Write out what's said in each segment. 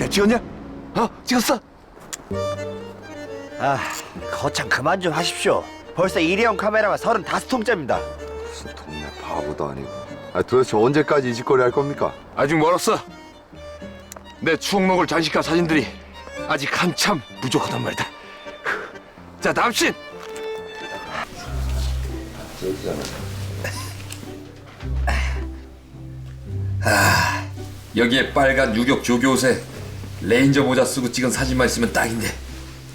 야 찍었냐? 어? 찍었어? 아, 거참 그만 좀 하십시오. 벌써 일회용 카메라가 35통째입니다. 무슨 동네 바보도 아니고. 아, 도대체 언제까지 이 짓거리 할 겁니까? 아직 멀었어. 내 추억 먹을 장식과 사진들이 아직 한참 부족하단 말이다. 자, 다음 씬. 아, 여기에 빨간 유격 조교 옷에 레인저 모자 쓰고 찍은 사진만 있으면 딱인데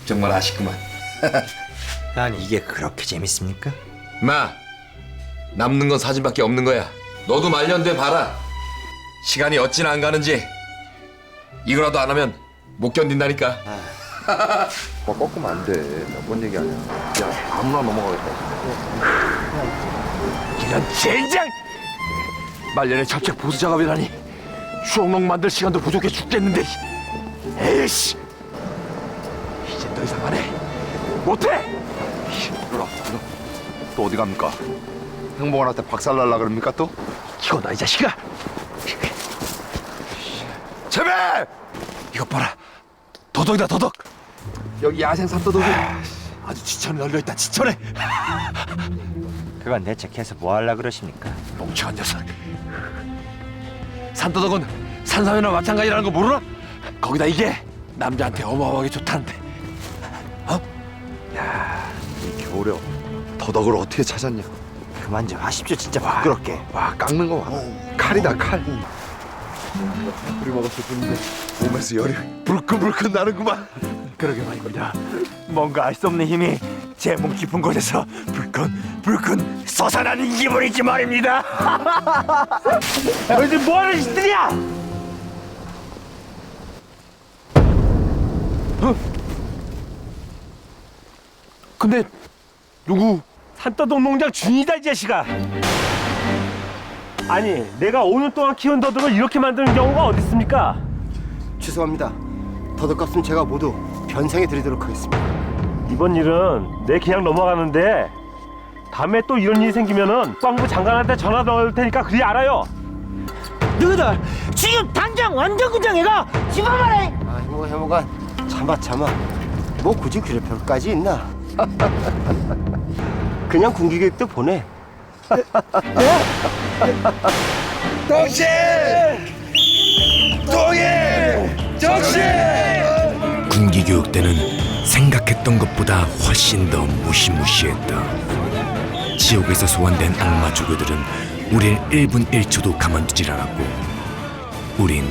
정말 아쉽구만. 아니 이게 그렇게 재밌습니까? 마, 남는 건 사진밖에 없는 거야. 너도 말년돼 봐라. 시간이 어찌나 안 가는지 이거라도 안 하면 못 견딘다니까. 뭐 꺾으면 안 돼. 몇 번 얘기 아니야. 야, 아무나 넘어가겠다. 이런 젠장! 말년에 잡채 보수 작업이라니 추억록 만들 시간도 부족해 죽겠는데 에이씨 이젠 더 이상 안해 못해 들어, 들어. 또 어디 갑니까? 행복한한테 박살 날라 그럽니까 또? 이거나 이 자식아 제발 이것 봐라 도덕이다 도덕 여기 야생 산도덕이 아주 지천에 널려 있다 지천에 그건 대체 계속 뭐 하려 그러십니까? 멍청한 녀석. 산도덕은 산삼이나 마찬가지라는 거 모르나? 거기다 이게 남자한테 어마어마하게 좋다는데. 이 겨울에 더덕을 어떻게 찾았냐? 그만 좀 하십시오 진짜 부끄럽게. 와, 깎는 거 봐. 칼이다, 칼. 우리 먹었을 뿐인데 몸에서 열이 불끈불끈 나는구만. 그러게 말입니다. 뭔가 알 수 없는 힘이 제 몸 깊은 곳에서 불끈 불끈 솟아나는 기분이지 말입니다. 너희들 뭐하는 짓들이야? 근데 누구? 산더덕 농장 주인이다 이 자식아 아니 내가 5년 동안 키운 더덕을 이렇게 만드는 경우가 어디 있습니까? 죄송합니다. 더덕값은 제가 모두 변상해 드리도록 하겠습니다. 이번 일은 내 그냥 넘어가는데 다음에 또 이런 일이 생기면은 빵부 장관한테 전화 넣을 테니까 그리 알아요 너희들 지금 당장 완전군장애가 집어말해 아, 해모가 해모가 참아 참아. 뭐 굳이 그럴 필요까지 있나? 그냥 군기교육도 보내. 군기 교육 때는 생각했던 것보다 훨씬 더 무시무시했다. 지옥에서 소환된 악마 조교들은 우릴 1분 1초도 가만두질 않았고 우린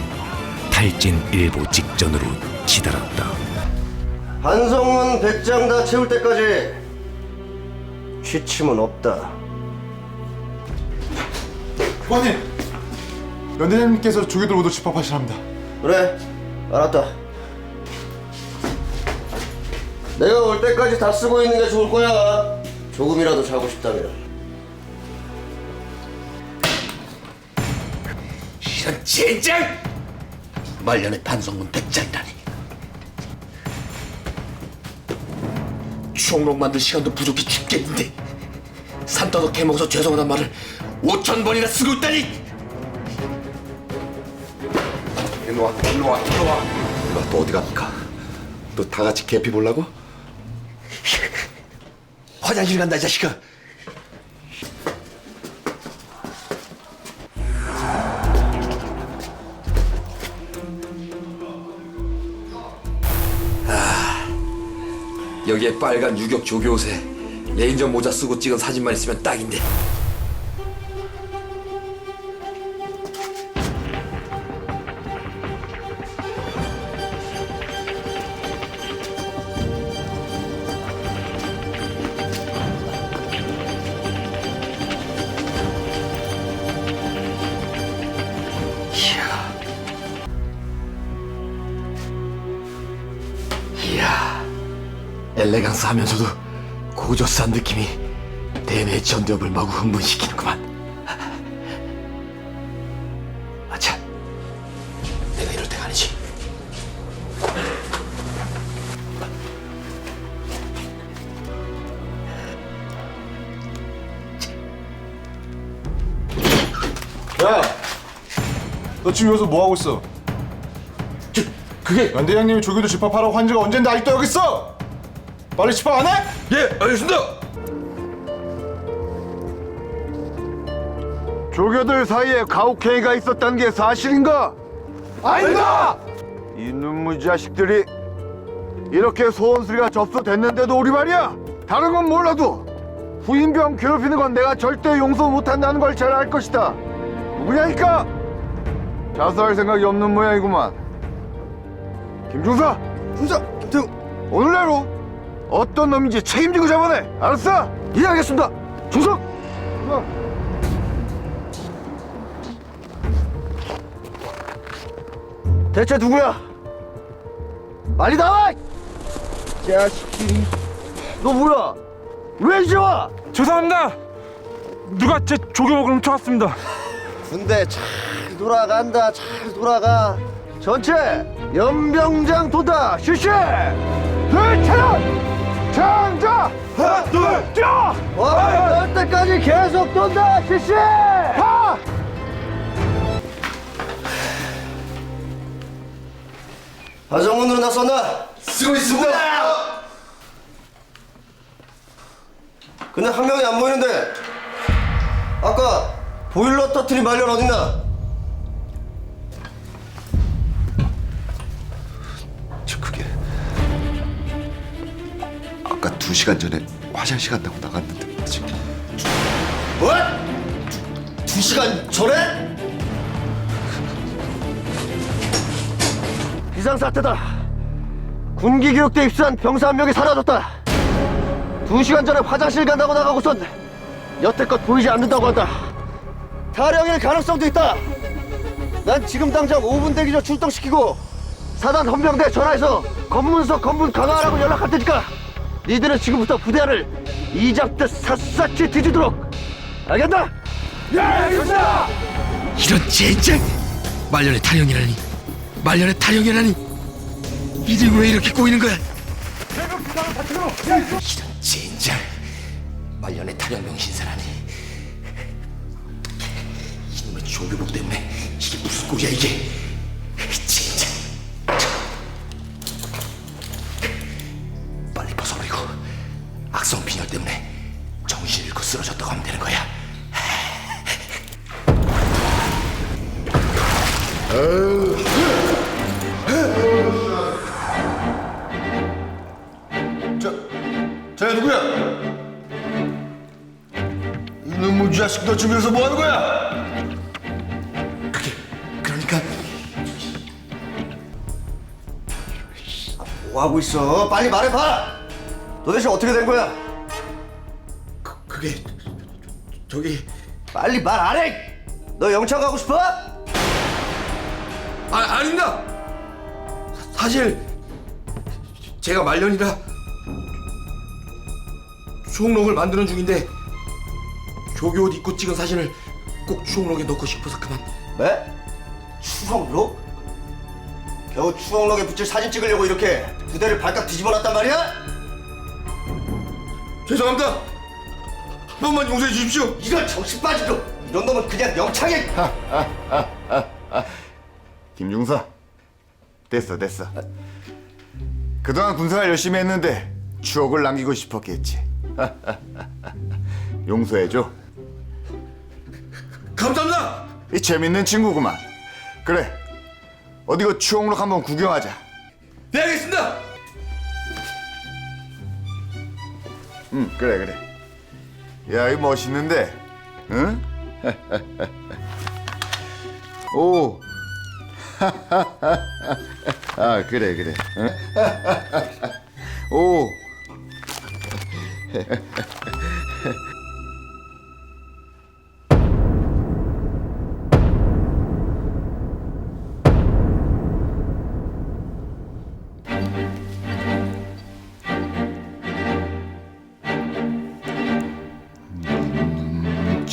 탈진 일보 직전으로 치달았다. 한성문 100장 다 채울 때까지 취침은 없다. 부관님, 연대장님께서 조교들 모두 집합하시랍니다. 그래, 알았다. 내가 올 때까지 다 쓰고 있는 게 좋을 거야. 조금이라도 자고 싶다면. 이런 젠장! 말년에 반성문 백장이라니. 추억록 만들 시간도 부족해 죽겠는데 산더덕 해먹어서 죄송하단 말을 5천 번이나 쓰고 있다니! 일로 와, 일로 와, 일로 와. 일로 와, 또 어디 갑니까? 또다 같이 개피 보려고? 화장실 간다 이 자식아. 아, 여기에 빨간 유격 조교 옷에 레인저 모자 쓰고 찍은 사진만 있으면 딱인데. 엘레강스하면서도 고조스한 느낌이 대뇌 전두엽을 마구 흥분시키는구만. 아 참, 내가 이럴 때가 아니지. 야, 너 지금 여기서 뭐 하고 있어? 그게 연대장님이 조교도 집합하라고 한 지가 언젠데 아직도 여기 있어? 빨리 집합 안 해? 예 알겠습니다. 조교들 사이에 가혹행위가 있었다는 게 사실인가? 아닌가? 이놈의 자식들이 이렇게 소원 소리가 접수됐는데도 우리 말이야 다른 건 몰라도 후임병 괴롭히는 건 내가 절대 용서 못한다는 걸 잘 알 것이다 누구냐니까? 자수할 생각이 없는 모양이구만 김중사! 중사! 김태우! 오늘 내로 어떤 놈인지 책임지고 잡아내 알았어? 이해하겠습니다! 중성! 대체 누구야? 빨리 나와! 자식이 너 뭐야? 왜 이제 와? 죄송합니다. 누가 제 조교복을 훔쳐갔습니다. 군대 잘 돌아간다 잘 돌아가 전체 연병장 도다 실시 대차렷 장자 하나 둘 뛰어 와열 때까지 계속 돈다 실시 하 하정문으로 나섰나? 쓰고 있습니다. 근데 한 명이 안 보이는데 아까 보일러 터트린 말년 어딨나? 아까 두 시간 전에 화장실 간다고 나갔는데 지금 뭐? 두, 두 시간 전에? 비상사태다. 군기 교육대 입수한 병사 한 명이 사라졌다. 두 시간 전에 화장실 간다고 나가고선 여태껏 보이지 않는다고 한다. 탈영일 가능성도 있다. 난 지금 당장 5분 대기 전 출동시키고 사단 헌병대 전화해서 검문소 검문 강화하라고 연락할 테니까 니들은 지금부터 부대를 이잡듯 샅샅이 뒤지도록 알겠나? 이런 젠장! 말년의 탈영이라니 말년의 탈영이라니 이들 왜 이렇게 꼬이는 거야? 이런 젠장 말년의 탈영병 신사라니 이놈의 조교복 때문에 이게 무슨 꼴이야 이게 쓰러졌다고 하면 되는 거야 쟤 누구야? 이놈의 자식 너 여기서 뭐 하는 거야? 그게 그러니까 뭐 하고 있어? 빨리 말해봐! 도대체 어떻게 된 거야? 그, 그게 저기 빨리 말 안 해! 너 영창 가고 싶어? 아 아닙니다. 사- 사실 제가 말년이라 추억록을 만드는 중인데 조교 옷 입고 찍은 사진을 꼭 추억록에 넣고 싶어서 그만. 네? 추억록? 겨우 추억록에 붙일 사진 찍으려고 이렇게 부대를 발칵 뒤집어 놨단 말이야? 죄송합니다. 한 번만 용서해 주십시오. 이런 정신 빠진 놈! 이런 놈은 그냥 영창에 김중사. 됐어 됐어. 그동안 군생활 열심히 했는데 추억을 남기고 싶었겠지. 용서해줘. 감사합니다. 이 재밌는 친구구만. 그래 어디 그 추억록 한번 구경하자. 네 알겠습니다. 응 그래 그래 야 이거 멋있는데 응? 오. 아 그래 그래 응? 오.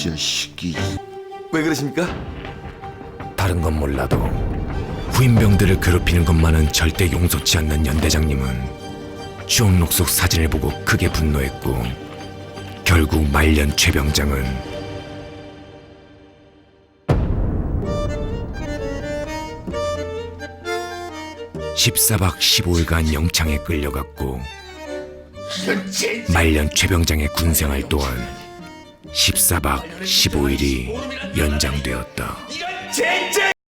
자식이. 왜 그러십니까? 다른 건 몰라도 후임병들을 괴롭히는 것만은 절대 용서치 않는 연대장님은 추억록 속 사진을 보고 크게 분노했고 결국 말년 최병장은 14박 15일간 영창에 끌려갔고 말년 최병장의 군생활 또한 14박 15일이 연장되었다.